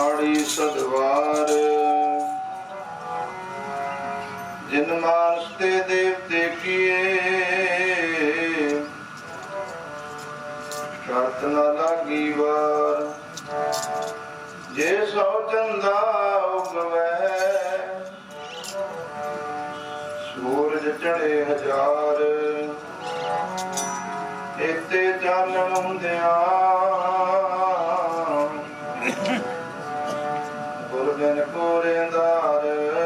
ਸਦਵਾਰ। ਜਿਨ ਮਾਨਸ ਤੇ ਦੇਵਤੇ ਕੀਏ, ਸ਼ਰਤ ਨਾ ਲਾਗੀ ਵਾਰ। ਜੇ ਸੋ ਚੰਦਾ ਉਗਵੈ, ਸੂਰਜ ਚੜੇ ਹਜ਼ਾਰ। ਇਤੇ ਚਾਨਣ ਹੁੰਦਿਆਂ ਗੁਰਬਿਨ ਕੋਰਿੰਦਾਰ ਸਾਨੂੰ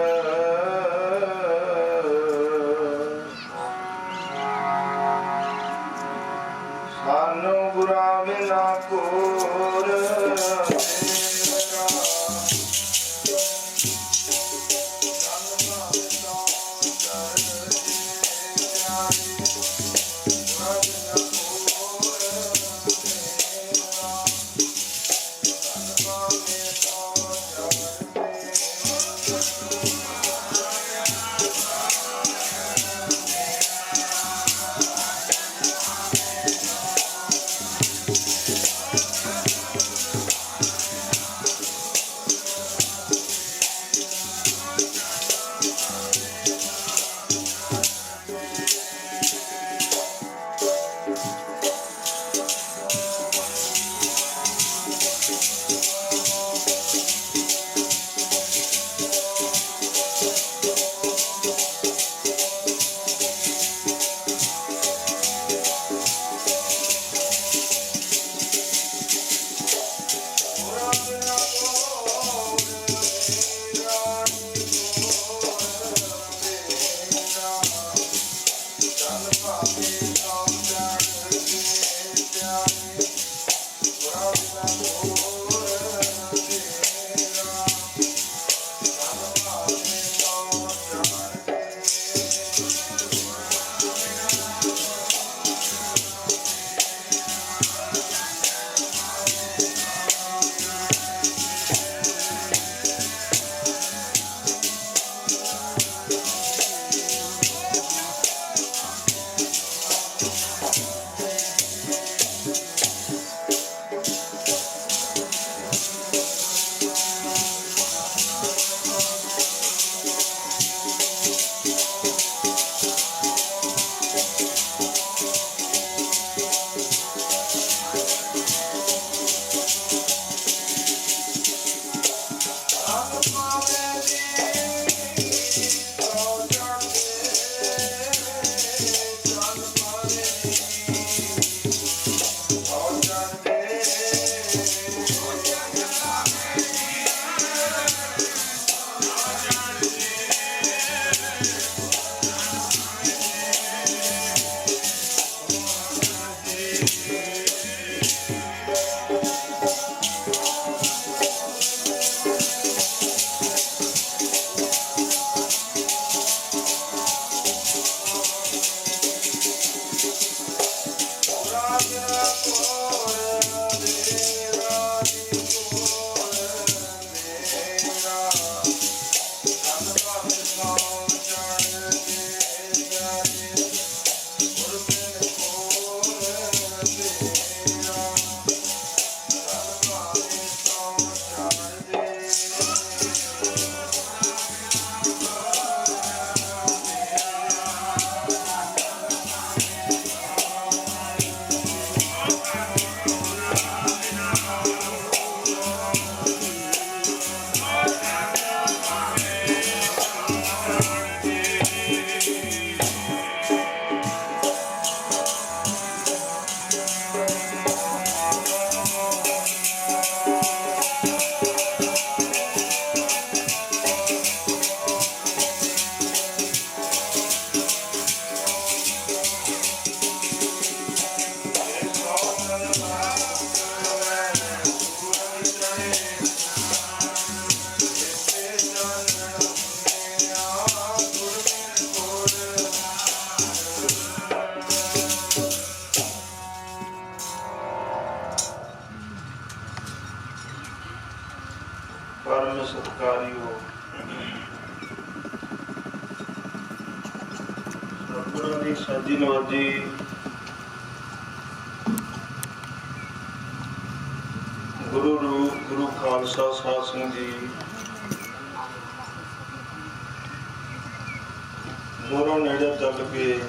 ਦੂਰੋਂ ਨੇੜੇ ਚੱਲ ਕੇ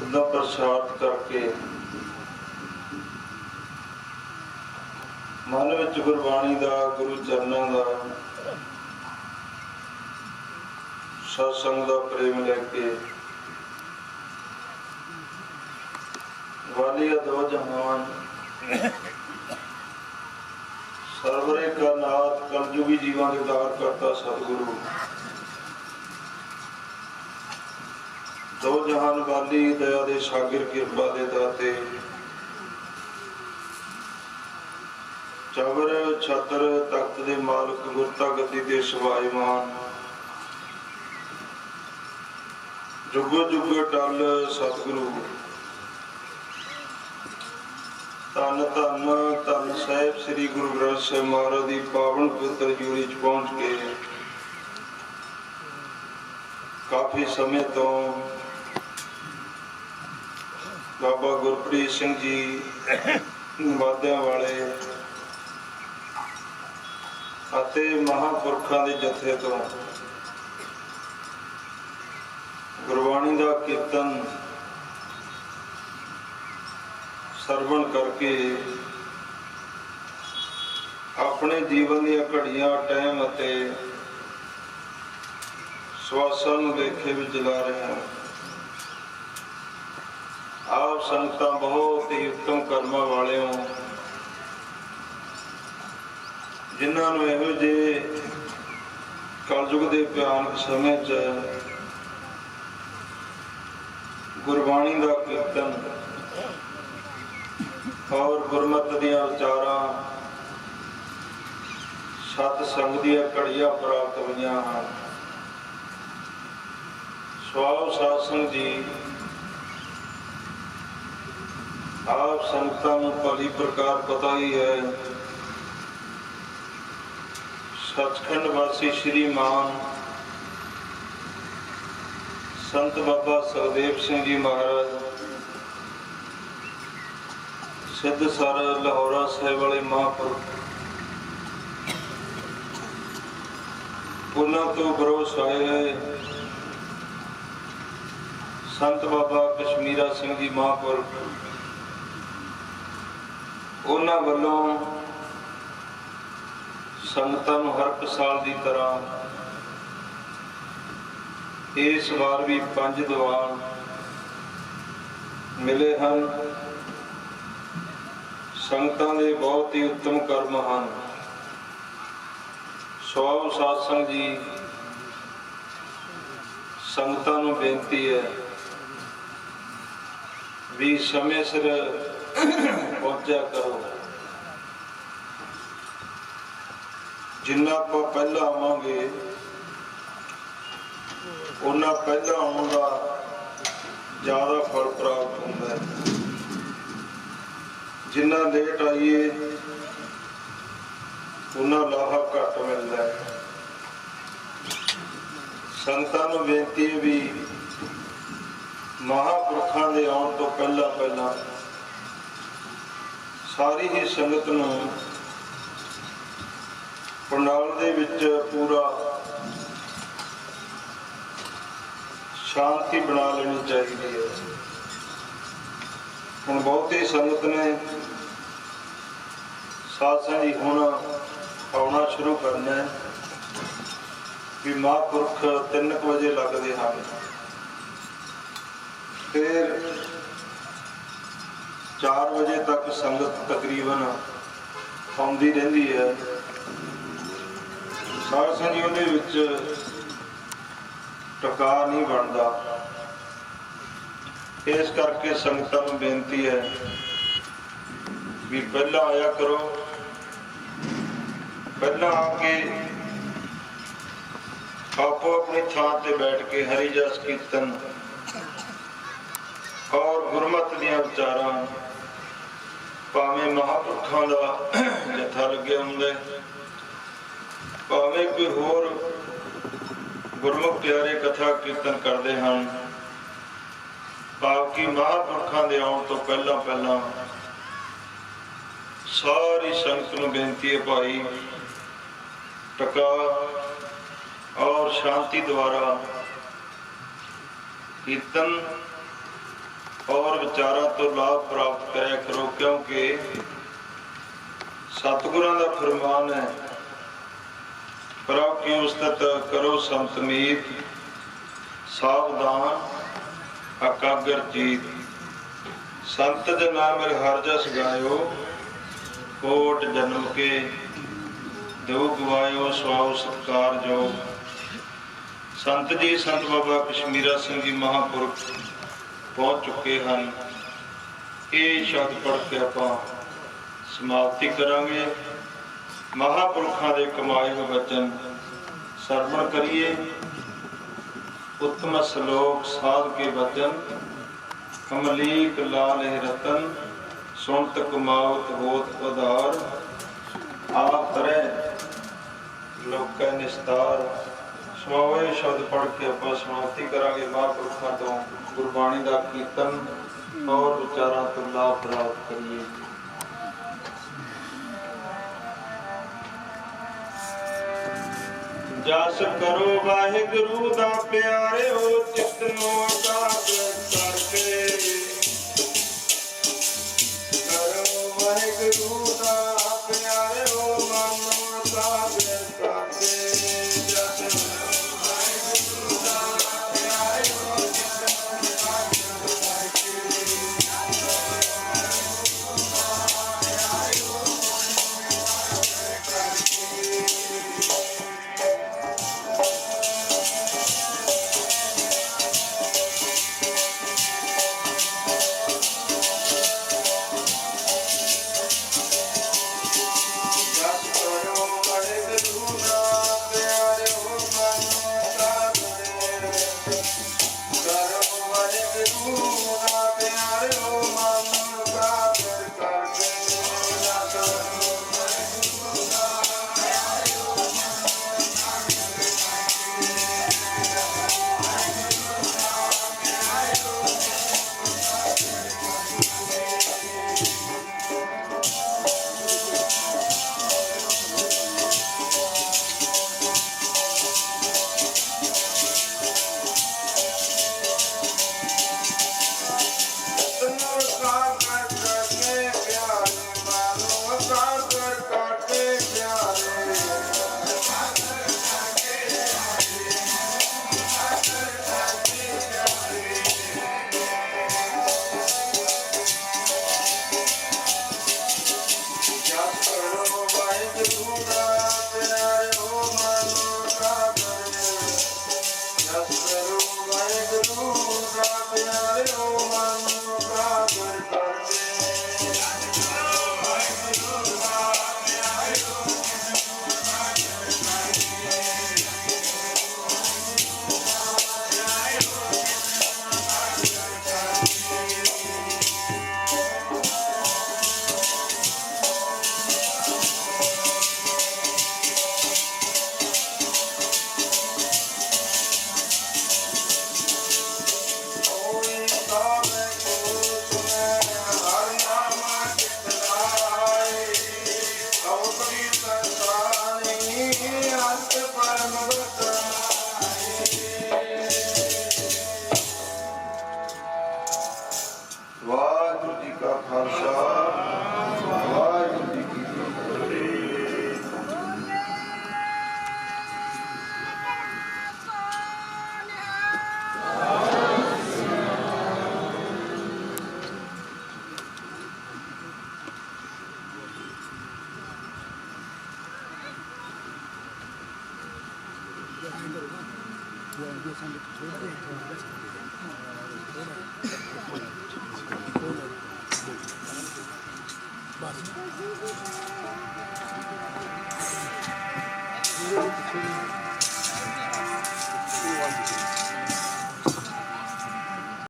ਉਹਦਾ ਪ੍ਰਸ਼ਾਦ ਕਰਕੇ ਮਨ ਵਿੱਚ ਗੁਰਬਾਣੀ ਦਾ, ਗੁਰੂ ਚਰਨਾਂ ਦਾ, ਸਤਸੰਗ ਦਾ ਪ੍ਰੇਮ ਲੈ ਕੇ ਵਾਲੀ ਦੋ ਜਹਾਨ ਸਰਵਰੇ ਕਾ ਨਾਥ ਕਲਯੁਗੀ ਜੀਵਾਂ ਦੇ ਉਦਾਰ ਕਰਤਾ ਸਤਿਗੁਰੂ। ਦੋ ਜਹਾਨ ਵਾਲੀ ਦਇਆ ਦੇ ਸਾਗਰ ਕਿਰਪਾ ਦੇ ਦਾਤੇ। ਚਵਰ ਛਤਰ ਤਖਤ ਦੇ ਮਾਲਕ ਗੁਰਤਾ ਗਤੀ ਦੇ ਸਵਾਈਮਾਨ ਜੁਗੋ ਜੁਗੋ ਟਲ ਸਤਿਗੁਰੂ। ਧੰਨ ਧੰਨ ਧੰਨ ਸਾਹਿਬ ਸ੍ਰੀ ਗੁਰੂ ਗ੍ਰੰਥ ਸਾਹਿਬ ਮਹਾਰਾਜ ਦੀ ਪਾਵਨ ਪਵਿੱਤਰ ਜੂਰੀ ਚ ਪਹੁੰਚ ਕੇ ਕਾਫੀ ਸਮੇਂ ਤੋਂ ਬਾਬਾ ਗੁਰਪ੍ਰੀਤ ਸਿੰਘ ਜੀ ਵਾਦਿਆਂ ਵਾਲੇ ਅਤੇ ਮਹਾਂਪੁਰਖਾਂ ਦੇ ਜਥੇ ਤੋਂ ਗੁਰਬਾਣੀ ਦਾ ਕੀਰਤਨ ਸਰਵਣ ਕਰਕੇ ਆਪਣੇ ਜੀਵਨ ਦੀਆਂ ਘੜੀਆਂ, ਟਾਈਮ ਅਤੇ ਸਵਾਸਾਂ ਨੂੰ ਦੇਖੇ ਵੀ ਲਾ ਰਹੇ ਹਾਂ। ਆਪ ਸੰਗਤਾਂ ਬਹੁਤ ਹੀ ਉੱਤਮ ਕਰਮਾਂ ਵਾਲੇ ਹੋ ਜਿਨ੍ਹਾਂ ਨੂੰ ਇਹੋ ਜਿਹੇ ਕਲਯੁਗ ਦੇ ਭਿਆਨਕ ਸਮੇਂ 'ਚ ਗੁਰਬਾਣੀ ਦਾ ਕੀਰਤਨ ਔਰ ਗੁਰਮਤਿ ਦੀਆਂ ਵਿਚਾਰਾਂ ਸਤ ਸੰਗ ਦੀਆਂ ਘੜੀਆਂ ਪ੍ਰਾਪਤ ਹੋਈਆਂ ਹਨ। ਸਵਾਉ ਸਾਸਨ ਜੀ, ਆਪ ਸੰਗਤਾਂ ਨੂੰ ਭਲੀ ਪ੍ਰਕਾਰ ਪਤਾ ਹੀ ਹੈ। ਸੱਚਖੰਡ ਵਾਸੀ ਸ਼੍ਰੀ ਮਾਨ, ਸੰਤ ਬਾਬਾ ਸਰਦੇਵ ਸਿੰਘ ਜੀ ਮਹਾਰਾਜ ਸਿੱਧ ਸਰ ਲਾਹੌਰਾ ਸਾਹਿਬ ਵਾਲੇ ਮਹਾਂਪੁਰਖ। ਉਹਨਾਂ ਤੋਂ ਬਰੋਸ ਆਏ ਹੋਏ ਸੰਤ ਬਾਬਾ ਕਸ਼ਮੀਰਾ ਸਿੰਘ ਜੀ ਮਹਾਂਪੁਰਖ। ਉਹਨਾਂ ਵੱਲੋਂ ਸੰਗਤਾਂ ਨੂੰ ਹਰ ਇੱਕ ਸਾਲ ਦੀ ਤਰ੍ਹਾਂ ਇਸ ਵਾਰ ਵੀ ਪੰਜ ਦੀਵਾਨ ਮਿਲੇ ਹਨ। ਸੰਗਤਾਂ ਦੇ ਬਹੁਤ ਹੀ ਉੱਤਮ ਕਰਮ ਹਨ। ਸਵਾਉ ਸਾਸੰਗ ਜੀ, ਸੰਗਤਾਂ ਨੂੰ ਬੇਨਤੀ ਹੈ ਵੀ ਸਮੇਂ ਸਿਰ ਪਹੁੰਚਿਆ ਕਰੋ। ਜਿੰਨਾ ਆਪਾਂ ਪਹਿਲਾਂ ਆਵਾਂਗੇ, ਉਹਨਾਂ ਪਹਿਲਾਂ ਆਉਣ ਦਾ ਜ਼ਿਆਦਾ ਫਲ ਪ੍ਰਾਪਤ ਹੁੰਦਾ ਹੈ। ਜਿੰਨਾ ਲੇਟ ਆਈਏ ਉਹਨਾਂ ਲਾਹਾ ਘੱਟ ਮਿਲਦਾ ਹੈ। ਸੰਤਾਂ ਨੂੰ ਬੇਨਤੀ ਹੈ ਵੀ ਮਹਾਪੁਰਖਾਂ ਦੇ ਆਉਣ ਤੋਂ ਪਹਿਲਾਂ ਪਹਿਲਾਂ ਸਾਰੀ ਹੀ ਸੰਗਤ ਨੂੰ ਪੰਡਾਲ ਦੇ ਵਿੱਚ ਪੂਰਾ ਸ਼ਾਂਤੀ ਬਣਾ ਲੈਣੀ ਚਾਹੀਦੀ ਹੈ। ਹੁਣ ਬਹੁਤੀ ਸੰਗਤ ਨੇ ਸਾਸਾਂ ਜੀ, ਹੁਣ ਆਉਣਾ ਸ਼ੁਰੂ ਕਰਨਾ ਹੈ ਵੀ ਮਹਾਂਪੁਰਖ 3 ਵਜੇ ਲੱਗਦੇ ਹਨ। ਫਿਰ 4 ਵਜੇ ਤੱਕ ਸੰਗਤ ਤਕਰੀਬਨ ਆਉਂਦੀ ਰਹਿੰਦੀ ਹੈ। ਸਾਸਾਂ ਜੀ, ਉਹਦੇ ਵਿੱਚ ਟਕਾ ਨਹੀਂ ਬਣਦਾ। ਇਸ ਕਰਕੇ ਸੰਗਤਾਂ ਨੂੰ ਬੇਨਤੀ ਹੈ ਵੀ ਪਹਿਲਾਂ ਆਇਆ ਕਰੋ। ਪਹਿਲਾਂ ਆ ਕੇ ਆਪੋ ਆਪਣੀ ਥਾਂ ਤੇ ਬੈਠ ਕੇ ਹਰੀ ਜਸ ਕੀਰਤਨ ਔਰ ਗੁਰਮਤ ਦੀਆਂ ਵਿਚਾਰਾਂ ਭਾਵੇਂ ਮਹਾਪੁਰਖਾਂ ਦਾ ਜਥਾ ਲੱਗਿਆ ਹੁੰਦਾ ਭਾਵੇਂ ਕੋਈ ਹੋਰ ਗੁਰਮੁਖ ਪਿਆਰੇ ਕਥਾ ਕੀਰਤਨ ਕਰਦੇ ਹਨ, ਭਾਵ ਕਿ ਮਹਾਪੁਰਖਾਂ ਦੇ ਆਉਣ ਤੋਂ ਪਹਿਲਾਂ ਪਹਿਲਾਂ ਸਾਰੀ ਸੰਗਤ ਨੂੰ ਬੇਨਤੀ ਹੈ ਭਾਈ ਟਕਾ ਔਰ ਸ਼ਾਂਤੀ ਦੁਆਰਾ ਕੀਰਤਨ ਔਰ ਵਿਚਾਰਾਂ ਤੋਂ ਲਾਭ ਪ੍ਰਾਪਤ ਕਰਿਆ ਕਰੋ, ਕਿਉਂਕਿ ਸਤਿਗੁਰਾਂ ਦਾ ਫਰਮਾਨ ਹੈ, ਪ੍ਰਭ ਕੀ ਉਸਤਤ ਕਰੋ ਸੰਤਮੀਤ ਸਾਵਧਾਨ ਅਕਾਗਰ ਜੀਤ। ਸੰਤ ਜਨਾ ਮਿਲ ਹਰ ਜਸ ਗਾਇਓ, ਕੋਟ ਜਨਮ ਕੇ ਦੋ ਗਵਾਇਓ ਸਵਾਉ ਸਤਕਾਰ ਜੋ ਸੰਤ ਜੀ, ਸੰਤ ਬਾਬਾ ਕਸ਼ਮੀਰਾ ਸਿੰਘ ਜੀ ਮਹਾਪੁਰਖ ਪਹੁੰਚ ਚੁੱਕੇ ਹਨ। ਇਹ ਸ਼ਬਦ ਪੜ੍ਹ ਕੇ ਆਪਾਂ ਸਮਾਪਤੀ ਕਰਾਂਗੇ। ਮਹਾਪੁਰਖਾਂ ਦੇ ਕਮਾਏ ਹੋਏ ਬਚਨ ਸਰਵਣ ਕਰੀਏ। ਉੱਤਮ ਸ਼ਲੋਕ ਸਾਧ ਕੇ ਬਚਨ, ਕਮਲੀਕ ਲਾਲ ਰਤਨ ਸੁਣਤ ਕਮਾਵਤ ਹੋਤ ਉਧਾਰ, ਆਪ ਤਰੇ ਲੋਕੈ ਨਿਸਤਾਰ। ਸਮਾਵੇ ਸ਼ਬਦ ਪੜ੍ਹ ਕੇ ਆਪਾਂ ਸਮਾਪਤੀ ਕਰਾਂਗੇ। ਮਹਾਂਪੁਰਖਾਂ ਤੋਂ ਗੁਰਬਾਣੀ ਦਾ ਕੀਰਤਨ ਔਰ ਵਿਚਾਰਾਂ ਤੋਂ ਲਾਭ ਪ੍ਰਾਪਤ ਕਰੀਏ। ਜਸ ਕਰੋ ਵਾਹਿਗੁਰੂ ਦਾ ਪਿਆਰਿਓ ਚਿਤ ਨੂੰ ਆਕਾਸ਼ ਦਾ ਪਿਆਰੇ ਹੋ